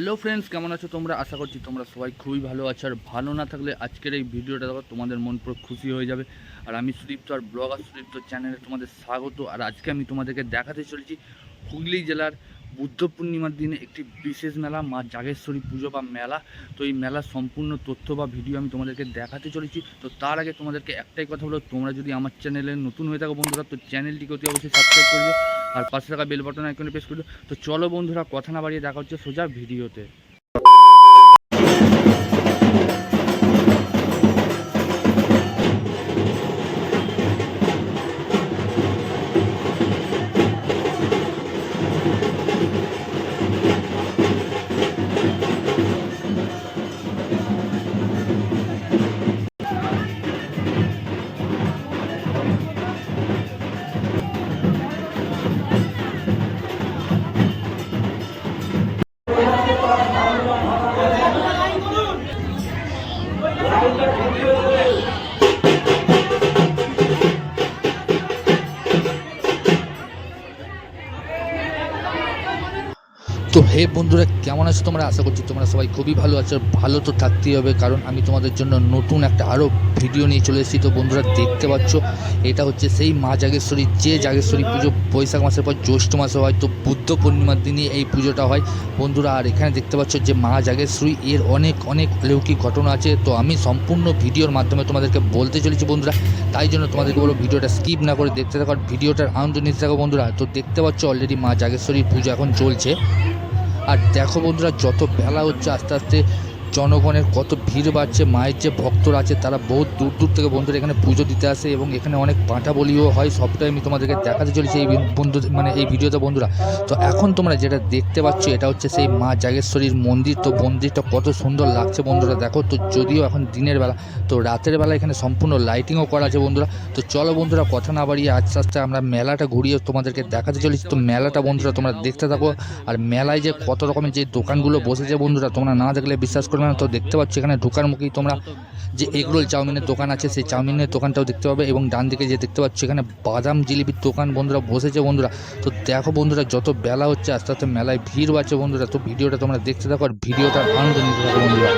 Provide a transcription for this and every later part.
Hello friends কেমন আছো তোমরা? আশা করছি তোমরা সবাই খুবই ভালো আছো। আর ভালো না থাকলে আজকের এই ভিডিওটা দেখো, তোমাদের মন পুরো খুশি হয়ে যাবে। আর আমি সুদীপ্ত, আর ব্লগার সুদীপ্ত চ্যানেলে তোমাদের স্বাগত। আর আজকে আমি তোমাদেরকে দেখাতে চলেছি হুগলি জেলার বুদ্ধ পূর্ণিমার দিনে একটি বিশেষ মেলা, মা জাগেশ্বরী পুজো বা মেলা। তো এই মেলার সম্পূর্ণ তথ্য বা ভিডিও আমি তোমাদেরকে দেখাতে চলেছি। তো তার আগে তোমাদেরকে একটাই কথা হলো তোমরা যদি আমার চ্যানেলে নতুন হয়ে থাকো বন্ধুরা, তো চ্যানেলটিকে অতি অবশ্যই সাবস্ক্রাইব করে আর পাঁচশো টাকা বেল বাটন আইকনে প্রেস করে তো চলো বন্ধুরা, কথা না বাড়িয়ে দেখা হচ্ছে সোজা ভিডিওতে। তো হে বন্ধুরা, কেমন আছো তোমরা? আশা করছি তোমরা সবাই খুবই ভালো আছো। ভালো তো থাকতেই হবে, কারণ আমি তোমাদের জন্য নতুন একটা আরও ভিডিও নিয়ে চলে এসেছি। তো বন্ধুরা, দেখতে পাচ্ছ, এটা হচ্ছে সেই মা জাগেশ্বরী, যে জাগেশ্বরী পুজো বৈশাখ মাসের পর জ্যৈষ্ঠ মাসে হয়, তো বুদ্ধ পূর্ণিমার দিনই এই পুজোটা হয়। বন্ধুরা, আর এখানে দেখতে পাচ্ছ যে মা জাগেশ্বরী, এর অনেক অনেক অলৌকিক ঘটনা আছে। তো আমি সম্পূর্ণ ভিডিওর মাধ্যমে তোমাদেরকে বলতে চলেছি বন্ধুরা, তাই জন্য তোমাদেরকে বলো ভিডিওটা স্কিপ না করে দেখতে থাকো। ভিডিওটার আনন্দ নিতে থাকো বন্ধুরা। তো দেখতে পাচ্ছ অলরেডি মা জাগেশ্বরীর পুজো এখন চলছে। আর দেখো বন্ধুরা যত বেলা হচ্ছে আস্তে আস্তে জনগণের কত ভিড় বাড়ছে, মায়ের যে ভক্তরা আছে তারা বহুত দূর দূর থেকে বন্ধুরা এখানে পুজো দিতে আসে এবং এখানে অনেক পাঁঠা বলিও হয়, সবটাই আমি তোমাদেরকে দেখাতে চলেছি এই বন্ধু মানে এই ভিডিওতে বন্ধুরা। তো এখন তোমরা যেটা দেখতে পাচ্ছ, এটা হচ্ছে সেই মা জাগেশ্বরীর মন্দির। তো মন্দিরটা কত সুন্দর লাগছে বন্ধুরা, দেখো। তো যদিও এখন দিনের বেলা, তো রাতের বেলা এখানে সম্পূর্ণ লাইটিংও করা আছে বন্ধুরা। তো চলো বন্ধুরা, কথা না বাড়িয়ে আস্তে আস্তে আমরা মেলাটা ঘুরিয়ে তোমাদেরকে দেখাতে চলেছি। তো মেলাটা বন্ধুরা, তোমরা দেখতে থাকো। আর মেলায় যে কত রকমের যে দোকানগুলো বসেছে বন্ধুরা, তোমরা না দেখলে বিশ্বাস করবে তো দেখতে পাচ্ছ এখানে ঢোকার মুখেই তোমরা যে এগরোল চাউমিনের দোকান আছে, সেই চাউমিনের দোকানটাও দেখতে পাবে এবং ডান দিকে যে দেখতে পাচ্ছ এখানে বাদাম জিলিপির দোকান বন্ধুরা, বসেছে বন্ধুরা। তো দেখো বন্ধুরা, যত বেলা হচ্ছে, আস্তে আস্তে মেলায় ভিড় বাড়ছে বন্ধুরা। তো ভিডিওটা তোমরা দেখতে থাকো আর ভিডিওটার আনন্দ নিতে থাকো বন্ধুরা।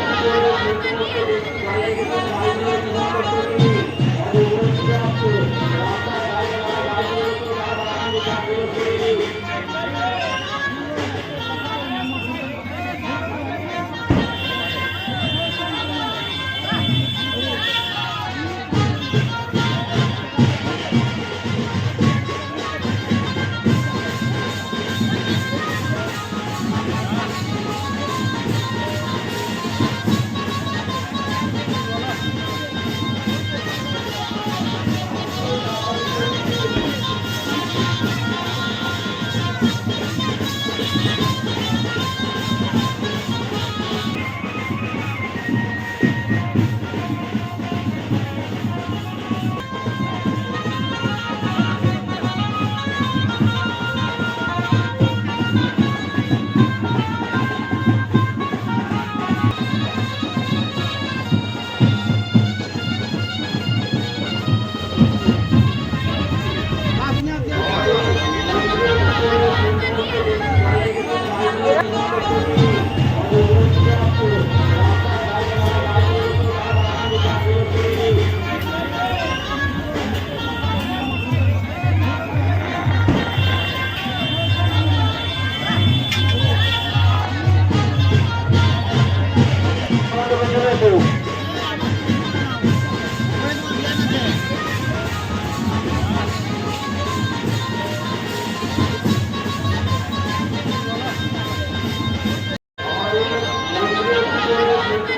Thank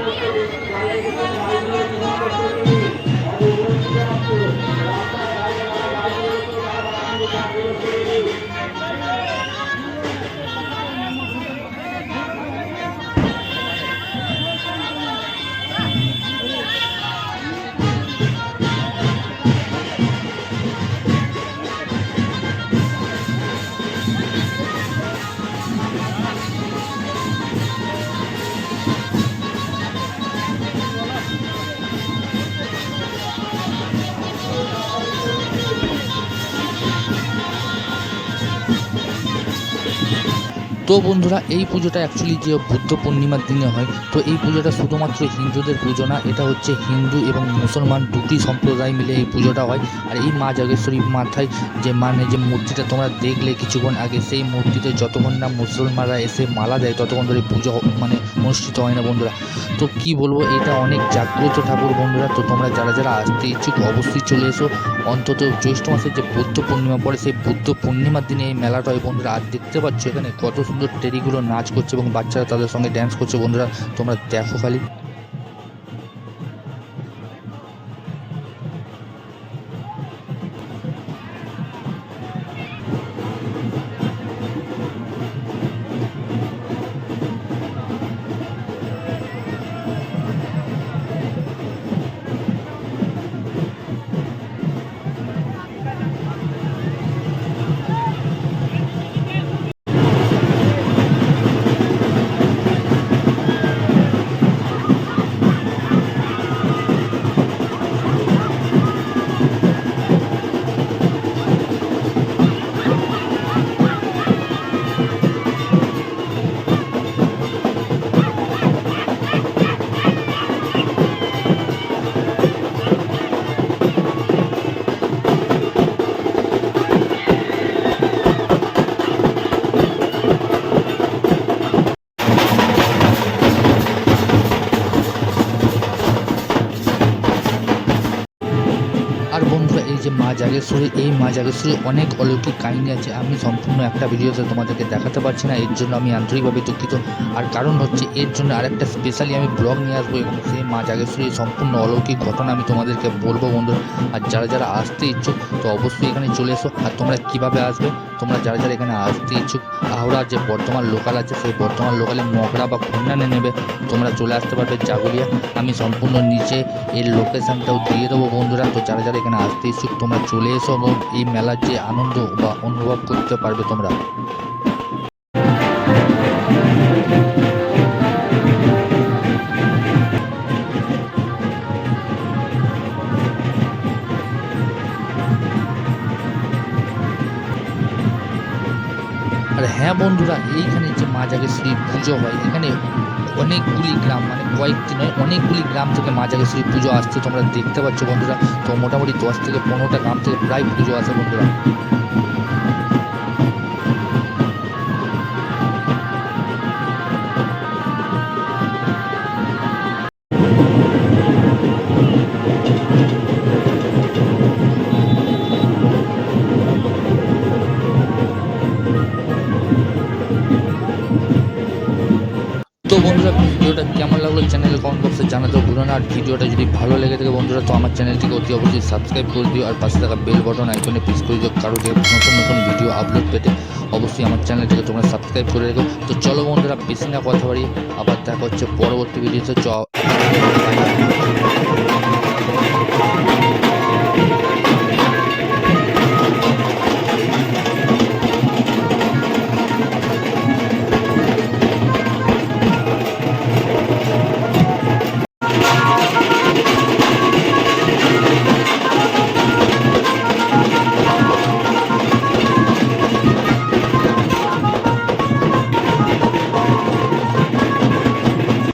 you. তো বন্ধুরা, এই পুজোটা অ্যাকচুয়ালি যে বুদ্ধ পূর্ণিমার দিনে হয়, তো এই পুজোটা শুধুমাত্র হিন্দুদের পুজো না, এটা হচ্ছে হিন্দু এবং মুসলমান দুটি সম্প্রদায় মিলে এই পুজোটা হয়। আর এই মা জাগেশ্বরী মাথায় যে মানে যে মূর্তিটা তোমরা দেখলে কিছুক্ষণ আগে, সেই মূর্তিতে যতক্ষণ না মুসলমানরা এসে মালা দেয়, ততক্ষণ ধরে পুজো মানে অনুষ্ঠিত হয় না বন্ধুরা। তো কি বলব, এটা অনেক জাগ্রত ঠাকুর বন্ধুরা, তো তোমরা যারা যারা আসতে ইচ্ছুক অবশ্যই চলে এসো। অন্তত জ্যৈষ্ঠ মাসের যে বুদ্ধ পূর্ণিমা পড়ে, সেই বুদ্ধ পূর্ণিমার দিনে এই মেলাটা হয় বন্ধুরা। আর দেখতে পাচ্ছ এখানে কত সুন্দর টেরিগুলো নাচ করছে এবং বাচ্চারা তাদের সঙ্গে ড্যান্স করছে। বন্ধুরা তোমরা দেখো খালি। মা জাগেশ্বরী, এই মা জাগেশ্বরী অনেক অলৌকিক কাহিনী আছে। আমি সম্পূর্ণ একটা ভিডিওতে তোমাদেরকে দেখাতে পারছি না, এর জন্য আমি আন্তরিকভাবে দুঃখিত। আর কারণ হচ্ছে, এর জন্য আরেকটা স্পেশালি আমি ব্লগ নিয়ে আসব এবং সেই মা জাগেশ্বরীর সম্পূর্ণ অলৌকিক ঘটনা আমি তোমাদেরকে বলব বন্ধুরা আর যারা যারা আসতে ইচ্ছুক, তো অবশ্যই এখানে চলে এসো। আর তোমরা কীভাবে আসবে? তোমরা যারা যারা এখানে আসতে ইচ্ছুক, হাওড়া যে বর্তমান লোকাল আছে, সেই বর্তমান লোকালে মগরা বা খুলনানে নেবে। তোমরা চলে আসতে পারবে জাগুলিয়া। আমি সম্পূর্ণ নিচে এর লোকেশানটাও দিয়ে দেবো বন্ধুরা। তো যারা যারা এখানে আসতে ইচ্ছুক তোমরা চলে এসো এবং এই মেলার যে আনন্দ বা অনুভব করতে পারবে তোমরা। আর হ্যাঁ বন্ধুরা, এইখানে যে মা জাগেশ্বরী পুজো হয়, এখানে অনেকগুলি গ্রাম মানে কয়েকটি নয়, অনেকগুলি গ্রাম থেকে মা জাগেশ্বরী পুজো আসছে। তোমরা দেখতে পাচ্ছ বন্ধুরা, তো মোটামুটি দশ থেকে পনেরোটা গ্রাম থেকে প্রায় পুজো আসে বন্ধুরা। বন্ধুরা, ভিডিওটা কেমন লাগল চ্যানেলে কমেন্ট বক্সে জানাতে ভুলো না। আর ভিডিওটা যদি ভালো লেগে থাকে বন্ধুরা, তো আমার চ্যানেলটিকে অতি অবশ্যই সাবস্ক্রাইব করে দিও আর পাশে থাকা বেল বটন আইকনে প্রেস করে দিও। কারও যে নতুন নতুন ভিডিও আপলোড পেতে অবশ্যই আমার চ্যানেলটিকে তোমরা সাবস্ক্রাইব করে রেখো। তো চলো বন্ধুরা, বেশি না কথা বাড়ি আবার দেখা হচ্ছে পরবর্তী ভিডিওতে চ